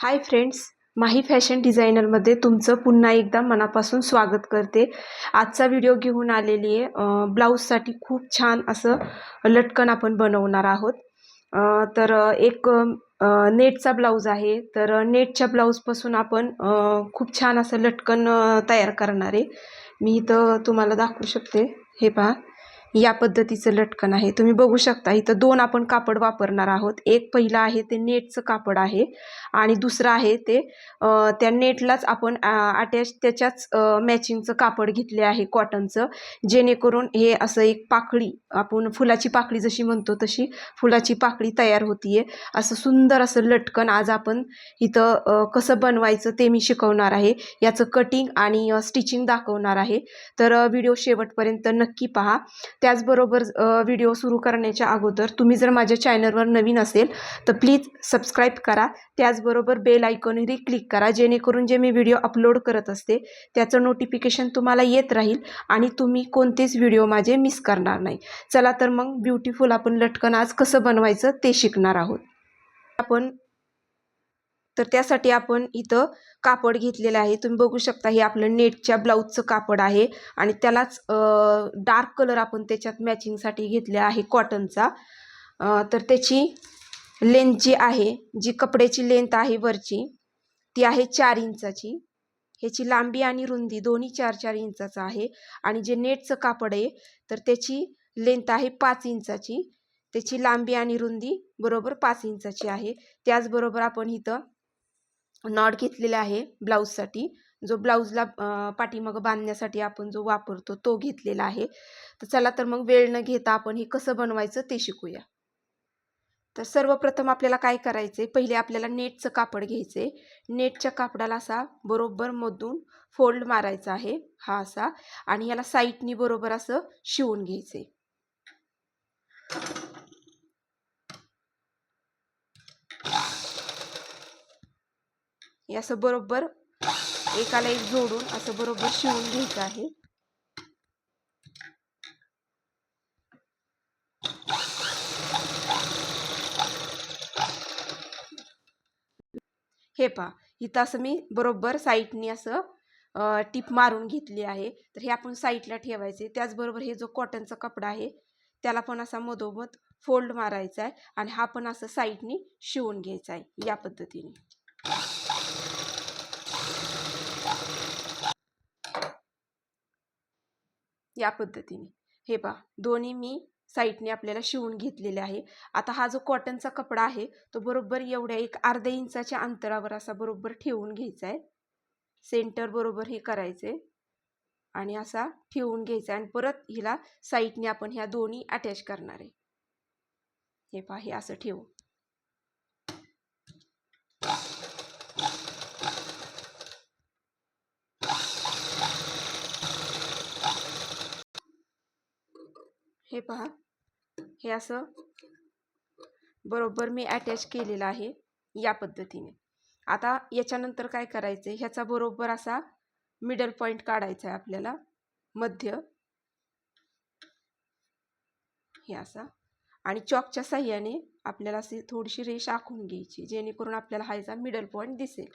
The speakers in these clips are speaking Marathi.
हाय फ्रेंड्स माही फॅशन डिझायनरमध्ये तुमचं पुन्हा एकदा मनापासून स्वागत करते. आजचा व्हिडिओ घेऊन आलेली आहे ब्लाऊजसाठी खूप छान असं लटकन आपण बनवणार आहोत. तर एक नेटचा ब्लाऊज आहे. तर नेटच्या ब्लाऊजपासून आपण खूप छान असं लटकन तयार करणार आहे. मी इथं तुम्हाला दाखवू शकते. हे पहा. या पद्धतीचं लटकन आहे. तुम्ही बघू शकता इथं दोन आपण कापड वापरणार आहोत. एक पहिलं आहे ते नेटचं कापड आहे आणि दुसरं आहे ते त्या नेटलाच आपण अटॅच त्याच्याच मॅचिंगचं कापड घेतले आहे कॉटनचं जेणेकरून हे असं एक पाकळी आपण फुलाची पाकळी जशी म्हणतो तशी फुलाची पाकळी तयार होतीये. असं सुंदर असं लटकन आज आपण इथं कसं बनवायचं ते मी शिकवणार आहे. याचं कटिंग आणि स्टिचिंग दाखवणार आहे. तर व्हिडिओ शेवटपर्यंत नक्की पहा. त्याचबरोबर व्हिडिओ सुरू करण्याच्या अगोदर तुम्ही जर माझ्या चॅनलवर नवीन असेल तर प्लीज सबस्क्राईब करा. त्याचबरोबर बेल आयकॉनही क्लिक करा जेणेकरून जे मी व्हिडिओ अपलोड करत असते त्याचं नोटिफिकेशन तुम्हाला येत राहील आणि तुम्ही कोणतेच व्हिडिओ माझे मिस करणार नाही. चला तर मग ब्युटिफुल आपण लटकन आज कसं बनवायचं ते शिकणार आहोत. आपण तर त्यासाठी आपण इथं कापड घेतलेलं आहे. तुम्ही बघू शकता हे आपलं नेटच्या ब्लाऊजचं कापड आहे आणि त्यालाच डार्क कलर आपण त्याच्यात मॅचिंगसाठी घेतलेला आहे कॉटनचा. तर त्याची लेंथ जी आहे जी कपड्याची लेंथ आहे वरची ती आहे चार इंचाची. ह्याची लांबी आणि रुंदी दोन्ही चार चार इंचाचं आहे आणि जे नेटचं कापड आहे तर त्याची लेंथ आहे पाच इंचाची. त्याची लांबी आणि रुंदी बरोबर पाच इंचाची आहे. त्याचबरोबर आपण इथं नॉट घेतलेला आहे ब्लाऊजसाठी. जो ब्लाऊजला पाठीमागं बांधण्यासाठी आपण जो वापरतो तो घेतलेला आहे. तर चला तर मग वेळ न घेता आपण हे कसं बनवायचं ते शिकूया. तर सर्वप्रथम आपल्याला काय करायचे पहिले आपल्याला नेटचं कापड घ्यायचे नेटच्या कापडाला असा बरोबर मधून फोल्ड मारायचा आहे हा असा. आणि याला साईटनी बरोबर असं शिवून घ्यायचे हे असं बरोबर एकाला एक जोडून असं बरोबर शिवून घ्यायचं आहे. हे पहा इथं असं मी बरोबर साईडनी असं टिप टीप मारून घेतली आहे. तर हे आपण साईडला ठेवायचे. त्याचबरोबर हे जो कॉटनचा कपडा आहे त्याला पण असा मधोमध फोल्ड मारायचा आहे आणि हा पण असं साईडनी शिवून घ्यायचा आहे या पद्धतीने. या पद्धतीने. हे पहा दोन्ही मी साईडने आपल्याला शिवून घेतलेले आहे. आता हा जो कॉटनचा कपडा आहे तो बरोबर एवढ्या एक अर्ध्या इंचाच्या अंतरावर असा बरोबर ठेवून घ्यायचा आहे. सेंटर बरोबर हे करायचे आणि असा ठेवून घ्यायचा आणि परत हिला साईडने आपण ह्या दोन्ही अटॅच करणार आहे. हे पहा हे असं ठेवू हे पहा. हे असं बरोबर मी अटॅच केलेलं आहे या पद्धतीने. आता याच्यानंतर काय करायचं ह्याचा बरोबर असा मिडल पॉईंट काढायचा आहे आपल्याला. मध्य. हे असा. आणि चॉकच्या साह्याने आपल्याला अशी थोडीशी रेष आखून घ्यायची जेणेकरून आपल्याला हा याचा मिडल पॉईंट दिसेल.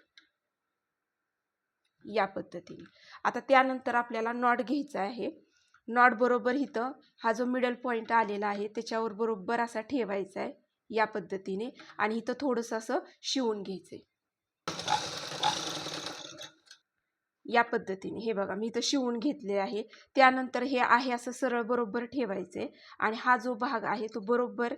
या पद्धतीने. आता त्यानंतर आपल्याला नॉट घ्यायचा आहे. नॉट बरोबर इथं हा जो मिडल पॉईंट आलेला आहे त्याच्यावर बरोबर असा ठेवायचा आहे या पद्धतीने. आणि इथं थोडंसं असं शिवून घ्यायचं या पद्धतीने. हे बघा मी इथं शिवून घेतले आहे. त्यानंतर हे आहे असं सरळ बरोबर ठेवायचे आणि हा जो भाग आहे तो बरोबर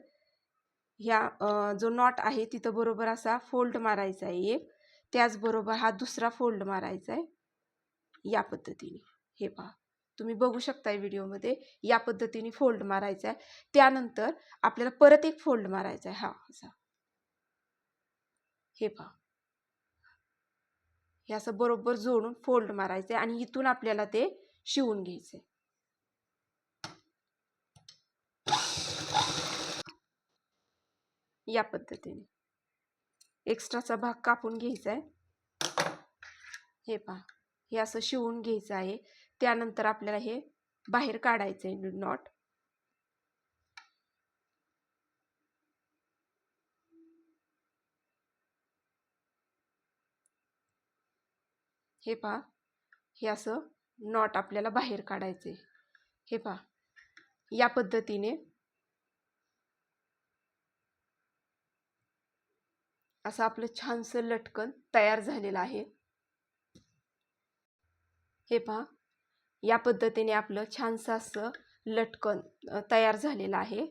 ह्या जो नॉट आहे तिथं बरोबर असा फोल्ड मारायचा आहे एक. त्याचबरोबर हा दुसरा फोल्ड मारायचा आहे. या पद्धतीने. हे पहा. तुम्ही बघू शकता व्हिडिओमध्ये या पद्धतीने फोल्ड मारायचा आहे त्यानंतर आपल्याला परत एक फोल्ड मारायचा आहे हा असा. हे पहा. हे असं बरोबर जोडून फोल्ड मारायचं आहे आणि इथून आपल्याला ते शिवून घ्यायचंय. या पद्धतीने. एक्स्ट्राचा भाग कापून घ्यायचा आहे हे पहा. हे असं शिवून घ्यायचं आहे. त्यानंतर आपल्याला हे बाहेर काढायचं आहे नॉट हे पहा हे असं नॉट आपल्याला बाहेर काढायचे हे पहा या पद्धतीने असं आपलं छानसं लटकन तयार झालेलं आहे. हे पहा या पद्धतीने आपलं छानसं असं लटकन तयार झालेलं आहे.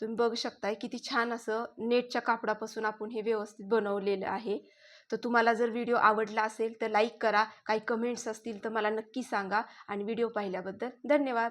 तुम्ही बघू शकताय किती छान असं नेटच्या कापडापासून आपण हे व्यवस्थित बनवलेलं आहे. तर तुम्हाला जर व्हिडिओ आवडला असेल तर लाईक करा. काही कमेंट्स असतील तर मला नक्की सांगा. आणि व्हिडिओ पाहिल्याबद्दल धन्यवाद.